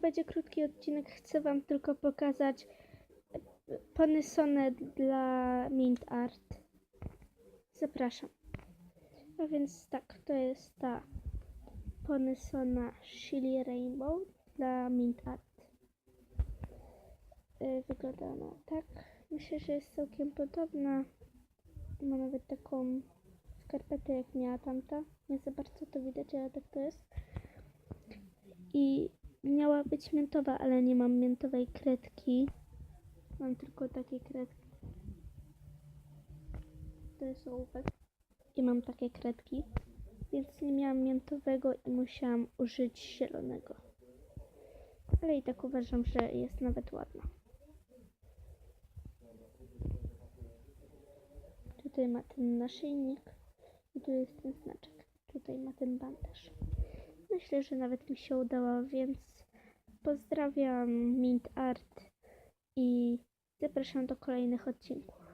będzie krótki odcinek, chcę wam tylko pokazać Ponysonę dla Mint Art. Zapraszam. A więc tak, to jest ta Ponysona Chili Rainbow dla Mint Art. Y, Wygląda ona tak. Myślę, że jest całkiem podobna. Ma nawet taką skarpetę jak miała tamta. Nie za bardzo to widać, ale tak to jest. I miała być miętowa, ale nie mam miętowej kredki. Mam tylko takie kredki. To jest ołówek. I mam takie kredki. Więc nie miałam miętowego i musiałam użyć zielonego. Ale i tak uważam, że jest nawet ładna. Tutaj ma ten naszyjnik i tu jest ten znaczek. Tutaj ma ten bandaż. Myślę, że nawet mi się udało, więc pozdrawiam Mint Art i zapraszam do kolejnych odcinków.